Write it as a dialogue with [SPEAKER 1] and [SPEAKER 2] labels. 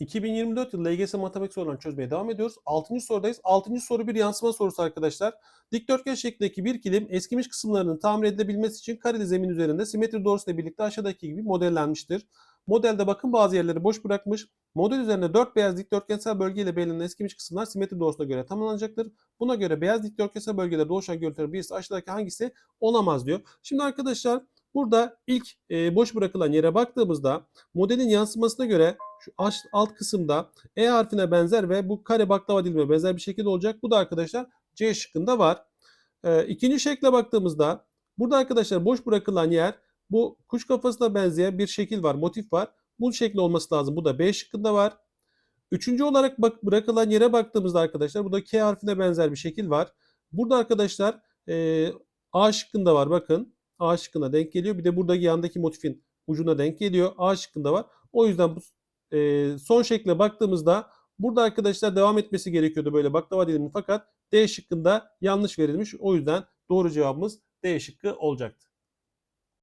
[SPEAKER 1] 2024 yılı LGS matematik sorularını çözmeye devam ediyoruz. 6. sorudayız. 6. soru bir yansıma sorusu arkadaşlar. Dikdörtgen şeklindeki bir kilim eskimiş kısımlarının tamir edilebilmesi için kareli zemin üzerinde simetri doğrusuyla birlikte aşağıdaki gibi modellenmiştir. Modelde bakın bazı yerleri boş bırakmış. Model üzerinde 4 beyaz dikdörtgensel bölgeyle belirlenen eskimiş kısımlar simetri doğrusuna göre tamamlanacaktır. Buna göre beyaz dikdörtgensel bölgelerde oluşan görüntüler birisi aşağıdaki hangisi olamaz diyor. Şimdi arkadaşlar burada ilk e, boş bırakılan yere baktığımızda modelin yansımasına göre şu alt kısımda E harfine benzer ve bu kare baklava dilime benzer bir şekilde olacak. Bu da arkadaşlar C şıkkında var. Ee, ikinci şekle baktığımızda burada arkadaşlar boş bırakılan yer bu kuş kafasına benzeyen bir şekil var, motif var. Bu şekli olması lazım. Bu da B şıkkında var. Üçüncü olarak bak, bırakılan yere baktığımızda arkadaşlar burada K harfine benzer bir şekil var. Burada arkadaşlar e, A şıkkında var bakın. A şıkkına denk geliyor. Bir de buradaki yandaki motifin ucuna denk geliyor. A şıkkında var. O yüzden bu e, son şekle baktığımızda burada arkadaşlar devam etmesi gerekiyordu böyle baklava dilimi fakat D şıkkında yanlış verilmiş. O yüzden doğru cevabımız D şıkkı olacaktı.